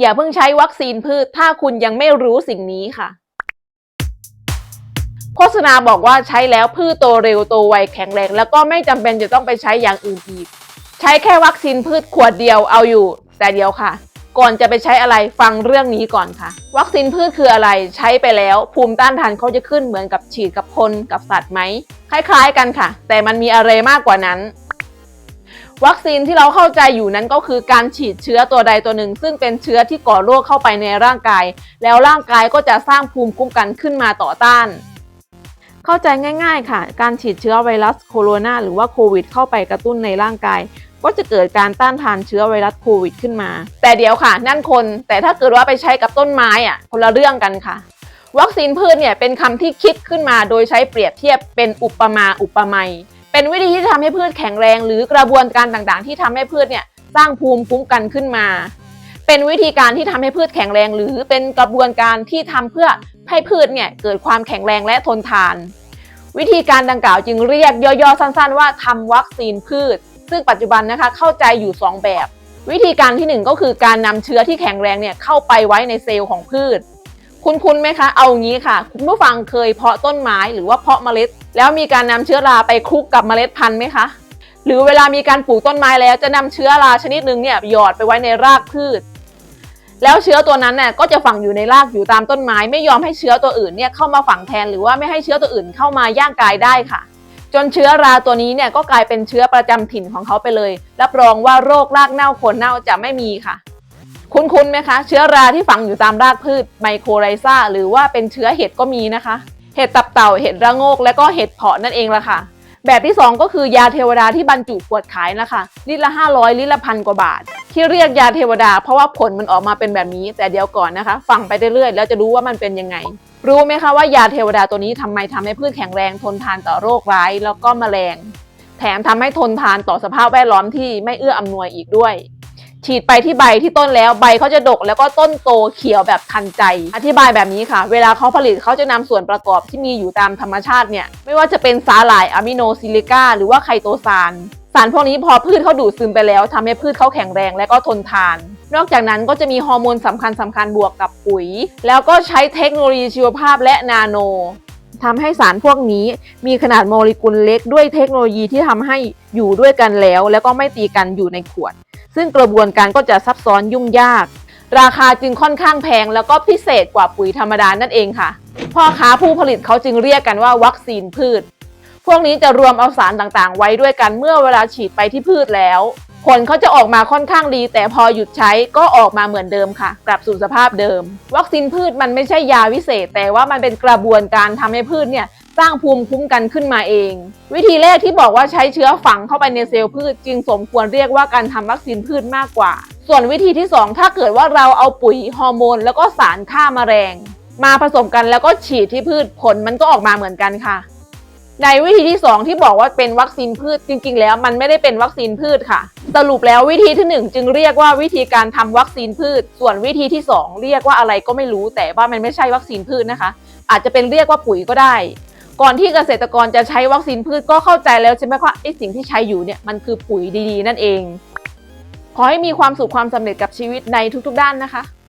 อย่าเพิ่งใช้วัคซีนพืช ถ้าคุณยังไม่รู้สิ่งนี้ค่ะ โฆษณาบอกว่าใช้แล้วพืชโตเร็วโตไวแข็งแรง แล้วก็ไม่จำเป็นจะต้องไปใช้อย่างอื่นอีก ใช้แค่วัคซีนพืชขวดเดียวเอาอยู่ แต่เดียวค่ะ ก่อนจะไปใช้อะไรฟังเรื่องนี้ก่อนค่ะ วัคซีนพืชคืออะไรใช้ไปแล้ว ภูมิต้านทานเขาจะขึ้นเหมือนกับฉีดกับคนกับสัตว์ไหมคล้าย ๆ กันค่ะ แต่มันมีอะไรมากกว่านั้น วัคซีนที่เราเข้าใจอยู่นั้นก็คือการฉีดเชื้อตัวใดตัวหนึ่ง ซึ่งเป็นเชื้อที่ก่อโรคเข้าไปในร่างกาย แล้วร่างกายก็จะสร้างภูมิคุ้มกันขึ้นมาต่อต้าน เข้าใจง่าย ๆ ค่ะ การฉีดเชื้อไวรัสโคโรนาหรือว่าโควิดเข้าไปกระตุ้นในร่างกาย ก็จะเกิดการต้านทานเชื้อไวรัสโควิดขึ้นมา แต่เดี๋ยวค่ะ นั่นคน แต่ถ้าเกิดว่าไปใช้กับต้นไม้อะคนละเรื่องกันค่ะวัคซีนพืชเนี่ยเป็นคำที่คิดขึ้นมาโดยใช้เปรียบเทียบเป็นอุปมาอุปไมย เป็นวิธีที่ทำให้พืชแข็งแรง หรือกระบวนการต่างๆ ที่ทำให้พืชเนี่ยสร้างภูมิคุ้มกันขึ้นมา เป็นวิธีการที่ทำให้พืชแข็งแรง หรือเป็นกระบวนการที่ทำเพื่อให้พืชเนี่ยเกิดความแข็งแรงและทนทาน วิธีการดังกล่าวจึงเรียกย่อๆสั้น ๆ ว่าทำวัคซีนพืช ซึ่งปัจจุบันนะคะเข้าใจอยู่ 2 แบบ วิธีการที่ 1 ก็คือการนำเชื้อที่แข็งแรงเนี่ยเข้าไปไว้ในเซลล์ของพืช คุณคุณไหมคะ เอางี้ค่ะ คุณผู้ฟังเคยเพาะต้นไม้หรือว่าเพาะเมล็ด แล้วมีการนำเชื้อราไปคลุกกับเมล็ดพันธุ์ไหมคะ หรือเวลามีการปลูกต้นไม้แล้วจะนำเชื้อราชนิดหนึ่งเนี่ยหยอดไปไว้ในรากพืช แล้วเชื้อตัวนั้นเนี่ยก็จะฝังอยู่ในรากอยู่ตามต้นไม้ ไม่ยอมให้เชื้อตัวอื่นเนี่ยเข้ามาฝังแทน หรือว่าไม่ให้เชื้อตัวอื่นเข้ามาย่างกายได้ค่ะ จนเชื้อราตัวนี้เนี่ยก็กลายเป็นเชื้อประจำถิ่นของเขาไปเลยรับรองว่าโรครากเน่าคนเน่าจะไม่มีค่ะ คุ้นๆไหมคะ เชื้อราที่ฝังอยู่ตามรากพืชไมโครไรซาหรือว่าเป็นเชื้อเห็ดก็มีนะคะ เห็ดตับเต่าเห็ดระโงก และก็เห็ดเพาะนั่นเองละค่ะ แบบที่ 2 ก็คือยาเทวดาที่บรรจุขวดขายนะคะลิตรละ 500 ลิตรละพันกว่าบาท ที่เรียกยาเทวดา เพราะว่าผลมันออกมาเป็นแบบนี้ แต่เดี๋ยวก่อนนะคะ ฟังไปเรื่อยๆแล้วจะรู้ว่ามันเป็นยังไง รู้ไหมคะว่ายาเทวดาตัวนี้ทำไมทำให้พืชแข็งแรงทนทานต่อโรคร้ายแล้วก็แมลง แถมทำให้ทนทานต่อสภาพแวดล้อมที่ไม่เอื้ออำนวยอีกด้วย ฉีดไปที่ใบที่ต้นแล้วใบเขาจะดกแล้วก็ต้นโตเขียวแบบทันใจ อธิบายแบบนี้ค่ะ เวลาเขาผลิตเขาจะนำส่วนประกอบที่มีอยู่ตามธรรมชาติเนี่ยไม่ว่าจะเป็นสาหร่ายอะมิโนซิลิก้าหรือว่าไคโตซานสารพวกนี้พอพืชเขาดูดซึมไปแล้วทำให้พืชเขาแข็งแรงและก็ทนทาน นอกจากนั้นก็จะมีฮอร์โมนสำคัญสำคัญบวกกับปุ๋ย แล้วก็ใช้เทคโนโลยีชีวภาพและนาโนทำให้สารพวกนี้มีขนาดโมเลกุลเล็กด้วยเทคโนโลยีที่ทำให้อยู่ด้วยกันแล้ว แล้วก็ไม่ตีกันอยู่ในขวด ซึ่งกระบวนการก็จะซับซ้อนยุ่งยาก ราคาจึงค่อนข้างแพงแล้วก็พิเศษกว่าปุ๋ยธรรมดานั่นเองค่ะ พ่อค้าผู้ผลิตเขาจึงเรียกกันว่าวัคซีนพืช พวกนี้จะรวมเอาสารต่างๆ ไว้ด้วยกันเมื่อเวลาฉีดไปที่พืชแล้ว ผลเขาจะออกมาค่อนข้างดี แต่พอหยุดใช้ก็ออกมาเหมือนเดิมค่ะ กลับสู่สภาพเดิม วัคซีนพืชมันไม่ใช่ยาวิเศษ แต่ว่ามันเป็นกระบวนการทำให้พืชเนี่ยสร้างภูมิคุ้มกันขึ้นมาเอง วิธีแรกที่บอกว่าใช้เชื้อฝังเข้าไปในเซลล์พืช จึงสมควรเรียกว่าการทำวัคซีนพืชมากกว่า ส่วนวิธีที่ 2 ถ้าเกิดว่าเราเอาปุ๋ยฮอร์โมน แล้วก็สารฆ่าแมลงมาผสมกันแล้วก็ฉีดที่พืชผลมันก็ออกมาเหมือนกันค่ะ ในวิธีที่ 2 ที่บอกว่าเป็นวัคซีนพืชจริง ๆ แล้วมันไม่ได้เป็นวัคซีนพืชค่ะ สรุปแล้ววิธีที่ 1 จึงเรียกว่าวิธีการทำวัคซีนพืช ส่วนวิธีที่ 2 เรียกว่าอะไรก็ไม่รู้แต่ว่ามันไม่ใช่วัคซีนพืชนะคะ อาจจะเป็นเรียกว่าปุ๋ยก็ได้ ก่อนที่เกษตรกรจะใช้วัคซีนพืชก็เข้าใจแล้วใช่ไหมว่าไอสิ่งที่ใช้อยู่เนี่ยมันคือปุ๋ยดีๆ นั่นเอง ขอให้มีความสุขความสำเร็จกับชีวิตในทุกๆด้านนะคะ